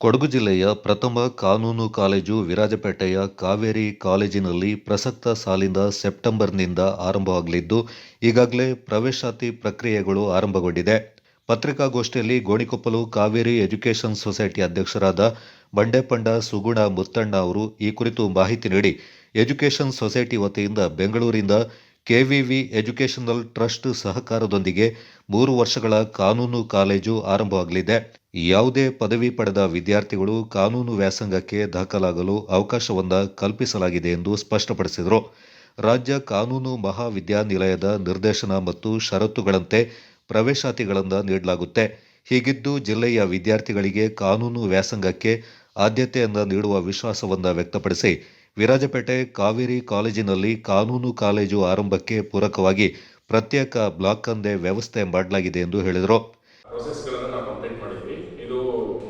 ಕೊಡಗು ಜಿಲ್ಲೆಯ ಪ್ರಥಮ ಕಾನೂನು ಕಾಲೇಜು ವಿರಾಜಪೇಟೆಯ ಕಾವೇರಿ ಕಾಲೇಜಿನಲ್ಲಿ ಪ್ರಸಕ್ತ ಸಾಲಿಂದ ಸೆಪ್ಟೆಂಬರ್ನಿಂದ ಆರಂಭವಾಗಲಿದ್ದು, ಈಗಾಗಲೇ ಪ್ರವೇಶಾತಿ ಪ್ರಕ್ರಿಯೆಗಳು ಆರಂಭಗೊಂಡಿದೆ. ಪತ್ರಿಕಾಗೋಷ್ಠಿಯಲ್ಲಿ ಗೋಣಿಕೊಪ್ಪಲು ಕಾವೇರಿ ಎಜುಕೇಷನ್ ಸೊಸೈಟಿ ಅಧ್ಯಕ್ಷರಾದ ಬಂಡೆಪಂಡ ಸುಗುಣ ಮುತ್ತಣ್ಣ ಅವರು ಈ ಕುರಿತು ಮಾಹಿತಿ ನೀಡಿ, ಎಜುಕೇಷನ್ ಸೊಸೈಟಿ ವತಿಯಿಂದ ಬೆಂಗಳೂರಿಂದ ಕೆವಿವಿ ಎಜುಕೇಷನಲ್ ಟ್ರಸ್ಟ್ ಸಹಕಾರದೊಂದಿಗೆ ಮೂರು ವರ್ಷಗಳ ಕಾನೂನು ಕಾಲೇಜು ಆರಂಭವಾಗಲಿದೆ. ಯಾವುದೇ ಪದವಿ ಪಡೆದ ವಿದ್ಯಾರ್ಥಿಗಳು ಕಾನೂನು ವ್ಯಾಸಂಗಕ್ಕೆ ದಾಖಲಾಗಲು ಅವಕಾಶವನ್ನು ಕಲ್ಪಿಸಲಾಗಿದೆ ಎಂದು ಸ್ಪಷ್ಟಪಡಿಸಿದರು. ರಾಜ್ಯ ಕಾನೂನು ಮಹಾವಿದ್ಯಾನಿಲಯದ ನಿರ್ದೇಶನ ಮತ್ತು ಷರತ್ತುಗಳಂತೆ ಪ್ರವೇಶಾತಿಗಳನ್ನು ನೀಡಲಾಗುತ್ತೆ. ಹೀಗಿದ್ದು ಜಿಲ್ಲೆಯ ವಿದ್ಯಾರ್ಥಿಗಳಿಗೆ ಕಾನೂನು ವ್ಯಾಸಂಗಕ್ಕೆ ಆದ್ಯತೆಯನ್ನು ನೀಡುವ ವಿಶ್ವಾಸವನ್ನು ವ್ಯಕ್ತಪಡಿಸಿ, ವಿರಾಜಪೇಟೆ ಕಾವೇರಿ ಕಾಲೇಜಿನಲ್ಲಿ ಕಾನೂನು ಕಾಲೇಜು ಆರಂಭಕ್ಕೆ ಪೂರಕವಾಗಿ ಪ್ರತ್ಯೇಕ ಬ್ಲಾಕ್ ಅಂದೇ ವ್ಯವಸ್ಥೆ ಮಾಡಲಾಗಿದೆ ಎಂದು ಹೇಳಿದರು ಪ್ರೊಸೆಸ್ಗಳನ್ನು ನಾವು ಕಂಪ್ಲೀಟ್ ಮಾಡಿದ್ವಿ ಇದು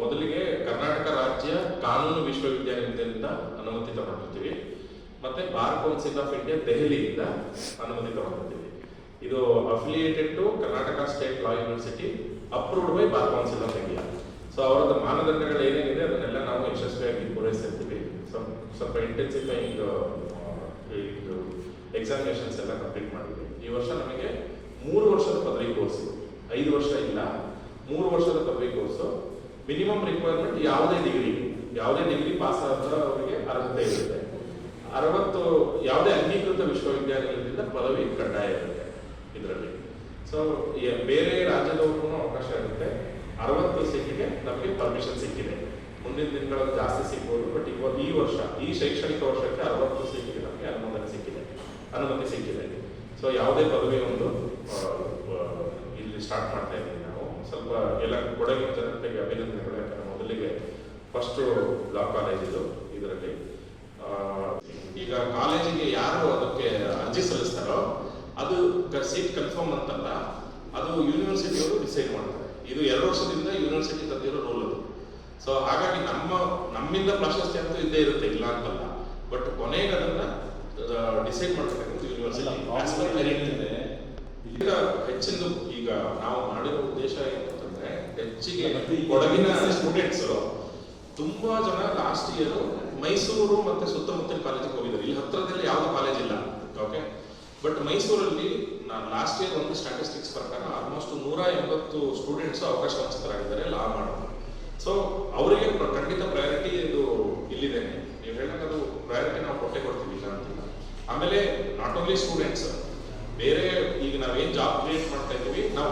ಮೊದಲಿಗೆ ಕರ್ನಾಟಕ ರಾಜ್ಯ ಕಾನೂನು ವಿಶ್ವವಿದ್ಯಾನಿಲಯದಿಂದ ಅನುಮತಿ ತಗೊಂಡಿರ್ತೀವಿ ಮತ್ತೆ ಬಾರ್ ಕೌನ್ಸಿಲ್ ಆಫ್ ಇಂಡಿಯಾ ದೆಹಲಿಯಿಂದ ಅನುಮೋದಿತವಾಗುತ್ತಿದೆ ಇದು affiliated to Karnataka state law university approved by bar council of India so ಅವರದ ಮಾನದಂಡಗಳು ಏನೇನಿದೆ ಅದನ್ನೆಲ್ಲ ನಾವು ಯಶಸ್ವಿಯಾಗಿ ಪೂರೈಸಿರ್ತೀವಿ. ಸ್ವಲ್ಪ ಇಂಟೆನ್ಸಿಫೈಯಿಂಗ್ ಇದು ಎಕ್ಸಾಮಿನೇಷನ್ಸ್ ಎಲ್ಲ ಕಂಪ್ಲೀಟ್ ಮಾಡಿದ್ವಿ. ಈ ವರ್ಷ ನಮಗೆ ಮೂರು ವರ್ಷದ ಪದವಿ ಕೋರ್ಸ್ ಐದು ವರ್ಷ ಇಲ್ಲ, ಮೂರು ವರ್ಷದ ಪದವಿ ಕೋರ್ಸ್ ಮಿನಿಮಮ್ ರಿಕ್ವೈರ್ಮೆಂಟ್ ಯಾವುದೇ ಡಿಗ್ರಿ ಯಾವುದೇ ಡಿಗ್ರಿ ಪಾಸ್ ಆದ್ರೆ ಅವರಿಗೆ ಅರ್ಹತೆ ಇರುತ್ತೆ. ಅರವತ್ತು, ಯಾವುದೇ ಅಂಗೀಕೃತ ವಿಶ್ವವಿದ್ಯಾನಿಲಯದಿಂದ ಪದವಿ ಕಡ್ಡಾಯ ಇರುತ್ತೆ ಇದರಲ್ಲಿ. ಸೊ ಬೇರೆ ರಾಜ್ಯದವ್ರಿಗೂ ಅವಕಾಶ ಇರುತ್ತೆ. ಅರವತ್ತು ಸೀಟಿಗೆ ನಮಗೆ ಪರ್ಮಿಷನ್ ಸಿಕ್ಕಿದೆ. ಮುಂದಿನ ದಿನಗಳಲ್ಲಿ ಜಾಸ್ತಿ ಸಿಗ್ಬೋದು ಬಟ್ ಇವಾಗ ಈ ವರ್ಷ, ಈ ಶೈಕ್ಷಣಿಕ ವರ್ಷಕ್ಕೆ ಅರವತ್ತು ಸೀಟಿಗೆ ನಮಗೆ ಅನುಮೋದನೆ ಸಿಕ್ಕಿದೆ. ಅನುಮತಿ ಸಿಕ್ಕಿದೆ. ಸೊ ಯಾವುದೇ ಪದವಿ ಒಂದು ಇಲ್ಲಿ ಸ್ಟಾರ್ಟ್ ಮಾಡ್ತಾ ಇದ್ದೀವಿ ನಾವು. ಸ್ವಲ್ಪ ಎಲ್ಲ ಕೊಡಗಿನ ಜನತೆಗೆ ಅಭಿನಂದನೆಗಳು ಯಾಕಂದ್ರೆ ಮೊದಲಿಗೆ ಫಸ್ಟ್ ಲಾ ಕಾಲೇಜ್ ಇದು, ಇದರಲ್ಲಿ. ಈಗ ಕಾಲೇಜಿಗೆ ಯಾರು ಅದಕ್ಕೆ ಅರ್ಜಿ ಸಲ್ಲಿಸ್ತಾರೋ ಅದು ಸೀಟ್ ಕನ್ಫರ್ಮ್ ಅಂತಲ್ಲ ಅದು ಯೂನಿವರ್ಸಿಟಿಯವರು ಡಿಸೈಡ್ ಮಾಡ್ತಾರೆ. ಇದು ಎರಡು ವರ್ಷದಿಂದ ಯೂನಿವರ್ಸಿಟಿ ತಂದಿರೋ ರೋಲ್ ಅದು. ಸೊ ಹಾಗಾಗಿ ನಮ್ಮ ನಮ್ಮಿಂದ ಪ್ರಶಸ್ತಿ ಅಂತೂ ಇದ್ದೇ ಇರುತ್ತೆ ಇಲ್ಲ ಅಂತಲ್ಲ. ಬಟ್ ಕೊನೆಗೆ ಅದನ್ನ ಡಿಸೈಡ್ ಮಾಡ್ತಕ್ಕಂಥ ಯೂನಿವರ್ಸಿಟಿ ಈಗ ಹೆಚ್ಚಿನ ಈಗ ನಾವು ಮಾಡಿರೋ ಉದ್ದೇಶ ಏನು ಅಂತಂದ್ರೆ ಹೆಚ್ಚಿಗೆ ಕೊಡಗಿನ ಸ್ಟೂಡೆಂಟ್ಸ್ ತುಂಬಾ ಜನ ಲಾಸ್ಟ್ ಇಯರ್ ಮೈಸೂರು ಮತ್ತೆ ಸುತ್ತಮುತ್ತಲಿನ ಕಾಲೇಜಿಗೆ ಹೋಗಿದ್ದಾರೆ. ಇಲ್ಲಿ ಹತ್ರದಲ್ಲಿ ಯಾವ್ದು ಕಾಲೇಜ್ ಇಲ್ಲ. ಓಕೆ ಬಟ್ ಮೈಸೂರಲ್ಲಿ ನಾನು ಲಾಸ್ಟ್ ಇಯರ್ ಒಂದು ಸ್ಟಾಟಿಸ್ಟಿಕ್ಸ್ ಪ್ರಕಾರ ಆಲ್ಮೋಸ್ಟ್ ನೂರ ಎಂಬತ್ತು ಸ್ಟೂಡೆಂಟ್ಸ್ ಅವಕಾಶ ವಂಚಿತರಾಗಿದ್ದಾರೆ ಲಾ ಮಾಡೋದು ಸೊ ಅವರಿಗೆ ಖಂಡಿತ ಪ್ರಯಾರಿಟಿ ಇದು ಇಲ್ಲಿದೆ. ನೀವು ಹೇಳಕ್ ಅದು ಪ್ರಯಾರಿಟಿ ನಾವು ಕೊಟ್ಟೆ ಕೊಡ್ತೀವಿ, ಇಲ್ಲ ಅಂತಿಲ್ಲ. ಆಮೇಲೆ ನಾಟ್ ಓನ್ಲಿ ಸ್ಟೂಡೆಂಟ್ಸ್ ಬೇರೆ ಈಗ ನಾವೇನು ಜಾಬ್ ಕ್ರಿಯೇಟ್ ಮಾಡ್ತಾ ಇದ್ದೀವಿ, ನಾವು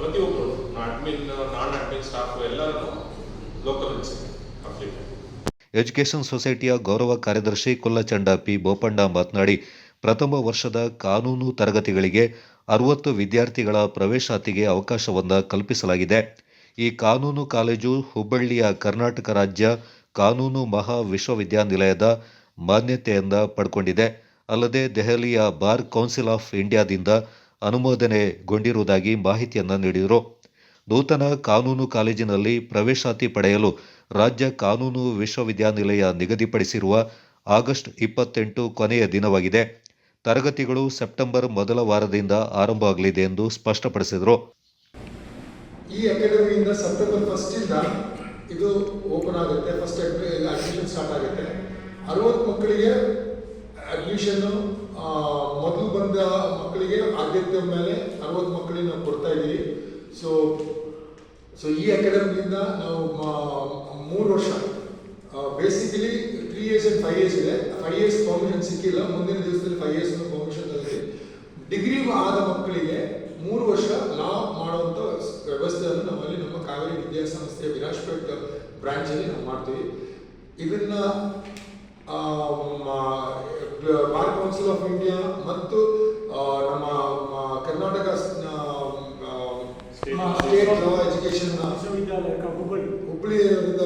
ಪ್ರತಿಯೊಬ್ಬರು ಅಡ್ಮಿನ್ ನಾನ್ ಅಡ್ಮಿನ್ ಸ್ಟಾಫ್ ಎಲ್ಲರೂ ಲೋಕಲ್ ಎಜುಕೇಷನ್ ಸೊಸೈಟಿಯ ಗೌರವ ಕಾರ್ಯದರ್ಶಿ ಕುಲ್ಲಚಂಡ ಪಿ. ಬೋಪಣ್ಣ ಮಾತನಾಡಿ, ಪ್ರಥಮ ವರ್ಷದ ಕಾನೂನು ತರಗತಿಗಳಿಗೆ ಅರವತ್ತು ವಿದ್ಯಾರ್ಥಿಗಳ ಪ್ರವೇಶಾತಿಗೆ ಅವಕಾಶವನ್ನು ಕಲ್ಪಿಸಲಾಗಿದೆ. ಈ ಕಾನೂನು ಕಾಲೇಜು ಹುಬ್ಬಳ್ಳಿಯ ಕರ್ನಾಟಕ ರಾಜ್ಯ ಕಾನೂನು ಮಹಾ ವಿಶ್ವವಿದ್ಯಾನಿಲಯದ ಮಾನ್ಯತೆಯಿಂದ ಪಡ್ಕೊಂಡಿದೆ. ಅಲ್ಲದೆ ದೆಹಲಿಯ ಬಾರ್ ಕೌನ್ಸಿಲ್ ಆಫ್ ಇಂಡಿಯಾದಿಂದ ಅನುಮೋದನೆಗೊಂಡಿರುವುದಾಗಿ ಮಾಹಿತಿಯನ್ನು ನೀಡಿದರು. ನೂತನ ಕಾನೂನು ಕಾಲೇಜಿನಲ್ಲಿ ಪ್ರವೇಶಾತಿ ಪಡೆಯಲು ರಾಜ್ಯ ಕಾನೂನು ವಿಶ್ವವಿದ್ಯಾನಿಲಯ ನಿಗದಿಪಡಿಸಿರುವ ಆಗಸ್ಟ್ ಇಪ್ಪತ್ತೆಂಟು ಕೊನೆಯ ದಿನವಾಗಿದೆ. ತರಗತಿಗಳು ಸೆಪ್ಟೆಂಬರ್ ಮೊದಲ ವಾರದಿಂದ ಆರಂಭವಾಗಲಿದೆ ಎಂದು ಸ್ಪಷ್ಟಪಡಿಸಿದರು. ಈ ಅಕಾಡೆಮಿಯಿಂದ ಸೆಪ್ಟೆಂಬರ್ ಫಸ್ಟಿಂದ ಇದು ಓಪನ್ ಆಗುತ್ತೆ, ಫಸ್ಟ್ ಅಡ್ಮಿಷನ್ ಸ್ಟಾರ್ಟ್ ಆಗುತ್ತೆ. ಅರವತ್ತು ಮಕ್ಕಳಿಗೆ ಅಡ್ಮಿಷನ್ನು ಮೊದಲು ಬಂದ ಮಕ್ಕಳಿಗೆ ಆದ್ಯತೆ ಮೇಲೆ ಅರವತ್ತು ಮಕ್ಕಳಿಗೆ ನಾವು ಕೊಡ್ತಾ ಇದ್ದೀವಿ. ಸೊ ಸೊ ಈ ಅಕಾಡೆಮಿಯಿಂದ ನಾವು ಮೂರು ವರ್ಷ basically three years and five years ಇದೆ. ಫೈವ್ ಇಯರ್ಸ್ ಪರ್ಮಿಷನ್ ಸಿಕ್ಕಿಲ್ಲ. ಮುಂದಿನ ದಿವಸದಲ್ಲಿ ಫೈವ್ ಇಯರ್ಸ್ ಪರ್ಮಿಷನ್ ಅಲ್ಲಿ ಡಿಗ್ರಿ ಆದ ಮಕ್ಕಳಿಗೆ ಮೂರು ವರ್ಷ ಲಾ ಮಾಡುವಂಥ ವ್ಯವಸ್ಥೆಯನ್ನು ನಮ್ಮಲ್ಲಿ ನಮ್ಮ ಕಾವೇರಿ ವಿದ್ಯಾಸಂಸ್ಥೆಯ ವಿರಾಜ್ಪೇಟ್ ಬ್ರಾಂಚಲ್ಲಿ ನಾವು ಮಾಡ್ತೀವಿ. ಇದನ್ನ ಬಾರ್ ಕೌನ್ಸಿಲ್ ಆಫ್ ಇಂಡಿಯಾ ಮತ್ತು ಆ, ನಮ್ಮ ಮ- ಕರ್ನಾಟಕ ಸ್- ಆ, ಆ, ಲಾ ಎಜುಕೇಶನ್ ವಿಶ್ವವಿದ್ಯಾಲಯ ಹುಬ್ಬಳ್ಳಿ ಹುಬ್ಬಳ್ಳಿಯವರಿಂದ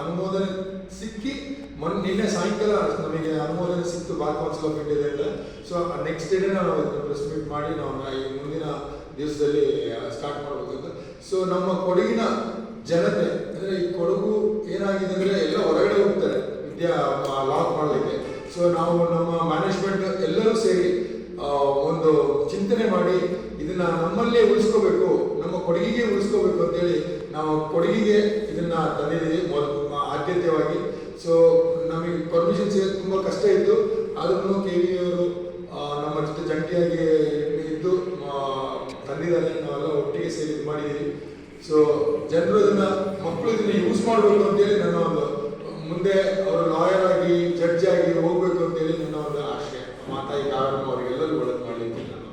ಅನುಮೋದನೆ ಸಿಕ್ಕಿ ಮೊನ್ನೆ ನಿನ್ನೆ ಸಾಯಂಕಾಲ ನಮಗೆ ಅನುಮೋದನೆ ಸಿಕ್ತು ಬಾರ್ ಕೌನ್ಸಿಲ್ ಆಫ್ ಇಂಡಿಯಾದಿಂದ ಸೊ ನೆಕ್ಸ್ಟ್ ಡೇ ನಾವು ಪ್ರೆಸ್ ಮೀಟ್ ಮಾಡಿ ನಾವು ಈ ಮುಂದಿನ ದಿವಸದಲ್ಲಿ ಸ್ಟಾರ್ಟ್ ಮಾಡಬೇಕಂತ. ಅಂತ ಸೊ ನಮ್ಮ ಕೊಡಗಿನ ಜನತೆ ಅಂದರೆ ಈ ಕೊಡಗು ಏನಾಗಿದೆ ಅಂದರೆ ಎಲ್ಲ ಹೊರಗಡೆ ಹೋಗ್ತಾರೆ ವಿದ್ಯಾ ಲಾಕ್ ಮಾಡಲಿಕ್ಕೆ. ಸೊ ನಾವು ನಮ್ಮ ಮ್ಯಾನೇಜ್ಮೆಂಟ್ ಎಲ್ಲರೂ ಸೇರಿ ಒಂದು ಚಿಂತನೆ ಮಾಡಿ ಇದನ್ನ ನಮ್ಮಲ್ಲೇ ಉಳಿಸ್ಕೋಬೇಕು. ನಮ್ಮ ಕೊಡುಗೆಗೆ ಉಳಿಸ್ಕೋಬೇಕು ಅಂತೇಳಿ ನಾವು ಕೊಡುಗೆಗೆ ಇದನ್ನ ತಂದಿದ್ದೀವಿ ಆದ್ಯತೆಯಾಗಿ ಸೊ ನಮಗೆ ಪರ್ಮಿಷನ್ ಸಿಗೋದು ತುಂಬ ಕಷ್ಟ ಇತ್ತು. ಆದ್ರೂ ಕೆ ವಿ ಅವರು ನಮ್ಮ ಜೊತೆ ಜಂಟಿಯಾಗಿ ಇದ್ದು ತಂದಿದ್ದಾರೆ. ನಾವೆಲ್ಲ ಒಟ್ಟಿಗೆ ಸೇರಿ ಇದು ಮಾಡಿದ್ದೀವಿ. ಸೊ ಜನರು ಇದನ್ನ, ಮಕ್ಕಳು ಇದನ್ನ ಯೂಸ್ ಮಾಡಬೇಕು ಅಂತೇಳಿ ನಾನು ಮುಂದೆ ಅವರು ಲಾಯರ್ ಆಗಿ ಜಡ್ಜ್ ಆಗಿ ಹೋಗ್ಬೇಕು ಅಂತೇಳಿ ನನ್ನ ಒಂದು ಆಶಯ ಮಾತಾಯಿ ಕಾರಣ ಅವರಿಗೆಲ್ಲರೂ ಒಳ್ಳೇದು ಮಾಡಲಿ ಅಂತ ನಾನು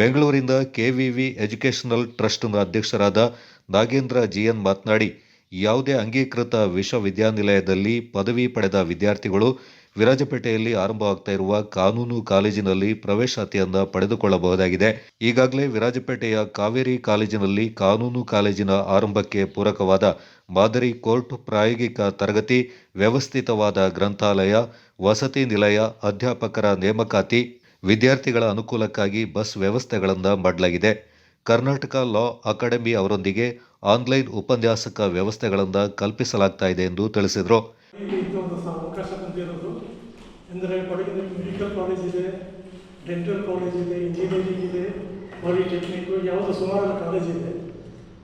ಬೆಂಗಳೂರಿನ ಕೆವಿವಿ ಎಜುಕೇಷನಲ್ ಟ್ರಸ್ಟ್ನ ಅಧ್ಯಕ್ಷರಾದ ನಾಗೇಂದ್ರ ಜಿಎನ್ ಮಾತನಾಡಿ, ಯಾವುದೇ ಅಂಗೀಕೃತ ವಿಶ್ವವಿದ್ಯಾನಿಲಯದಲ್ಲಿ ಪದವಿ ಪಡೆದ ವಿದ್ಯಾರ್ಥಿಗಳು ವಿರಾಜಪೇಟೆಯಲ್ಲಿ ಆರಂಭವಾಗ್ತಾ ಇರುವ ಕಾನೂನು ಕಾಲೇಜಿನಲ್ಲಿ ಪ್ರವೇಶಾತಿಯನ್ನು ಪಡೆದುಕೊಳ್ಳಬಹುದಾಗಿದೆ. ಈಗಾಗಲೇ ವಿರಾಜಪೇಟೆಯ ಕಾವೇರಿ ಕಾಲೇಜಿನಲ್ಲಿ ಕಾನೂನು ಕಾಲೇಜಿನ ಆರಂಭಕ್ಕೆ ಪೂರಕವಾದ ಮಾದರಿ ಕೋರ್ಟ್ ಪ್ರಾಯೋಗಿಕ ತರಗತಿ, ವ್ಯವಸ್ಥಿತವಾದ ಗ್ರಂಥಾಲಯ, ವಸತಿ ನಿಲಯ, ಅಧ್ಯಾಪಕರ ನೇಮಕಾತಿ ವಿದ್ಯಾರ್ಥಿಗಳ ಅನುಕೂಲಕ್ಕಾಗಿ ಬಸ್ ವ್ಯವಸ್ಥೆಗಳನ್ನು ಮಾಡಲಾಗಿದೆ. ಕರ್ನಾಟಕ ಲಾ ಅಕಾಡೆಮಿ ಅವರೊಂದಿಗೆ ಆನ್ಲೈನ್ ಉಪನ್ಯಾಸಕ ವ್ಯವಸ್ಥೆಗಳನ್ನು ಕಲ್ಪಿಸಲಾಗ್ತಾ ಇದೆ ಎಂದು ತಿಳಿಸಿದರು. ಅಂದರೆ ಮೆಡಿಕಲ್ ಕಾಲೇಜ್ ಇದೆ ಡೆಂಟಲ್ ಕಾಲೇಜ್ ಇದೆ ಇಂಜಿನಿಯರಿಂಗ್ ಇದೆ ಪಾಲಿಟೆಕ್ನಿಕ್ ಯಾವುದೋ ಸುಮಾರು ಕಾಲೇಜ್ ಇದೆ.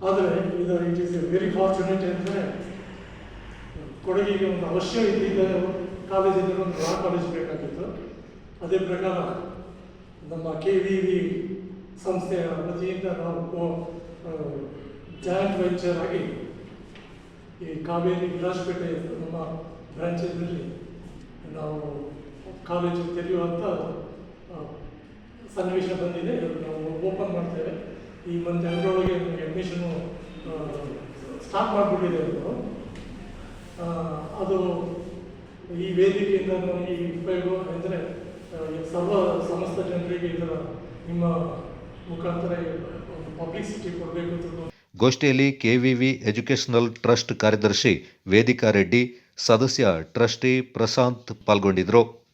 ಆದರೆ ಇದು ಇಟ್ ಈಸ್ ವೆರಿ ಫಾರ್ಚುನೇಟ್ ಅಂದರೆ ಕೊಡಗಿಗೆ ಒಂದು ಅವಶ್ಯ ಇದ್ದಿದ್ದ ಕಾಲೇಜ್ ಒಂದು ಲಾ ಕಾಲೇಜ್ ಬೇಕಾಗಿತ್ತು. ಅದೇ ಪ್ರಕಾರ ನಮ್ಮ ಕೆ ವಿ ವಿ ಸಂಸ್ಥೆಯ ವತಿಯಿಂದ ನಾವು ಜಾಯಿಂಟ್ ವೆಂಚರ್ ಆಗಿ ಈ ಕಾವೇರಿ ವಿಲಾಸಪೇಟೆ ನಮ್ಮ ಬ್ರಾಂಚಲ್ಲಿ ನಾವು ಕಾಲೇಜು ತೆರೆಯುವಂಥ ಸನ್ನಿವೇಶ ಬಂದಿದೆ. ನಾವು ಓಪನ್ ಮಾಡ್ತೇವೆ. ಈ ಮಂತ್ ಅದರೊಳಗೆ ನಮಗೆ ಅಡ್ಮಿಷನು ಸ್ಟಾರ್ಟ್ ಮಾಡಿಬಿಟ್ಟಿದೆ ಅವರು ಅದು ಈ ವೇದಿಕೆಯಿಂದ ಈ ಉಪಯೋಗ ಅಂದರೆ ಸರ್ವ ಸಮಸ್ತ ಜನರಿಗೆ ಇದರ ನಿಮ್ಮ ಮುಖಾಂತರ ಪಬ್ಲಿಸಿಟಿ ಕೊಡಬೇಕು ಅಂತ ಗೋಷ್ಠಿಯಲ್ಲಿ ಕೆವಿವಿ ಎಜುಕೇಷನಲ್ ಟ್ರಸ್ಟ್ ಕಾರ್ಯದರ್ಶಿ ವೇದಿಕಾ ರೆಡ್ಡಿ, ಸದಸ್ಯ ಟ್ರಸ್ಟಿ ಪ್ರಶಾಂತ್ ಪಾಲ್ಗೊಂಡಿದ್ದರು.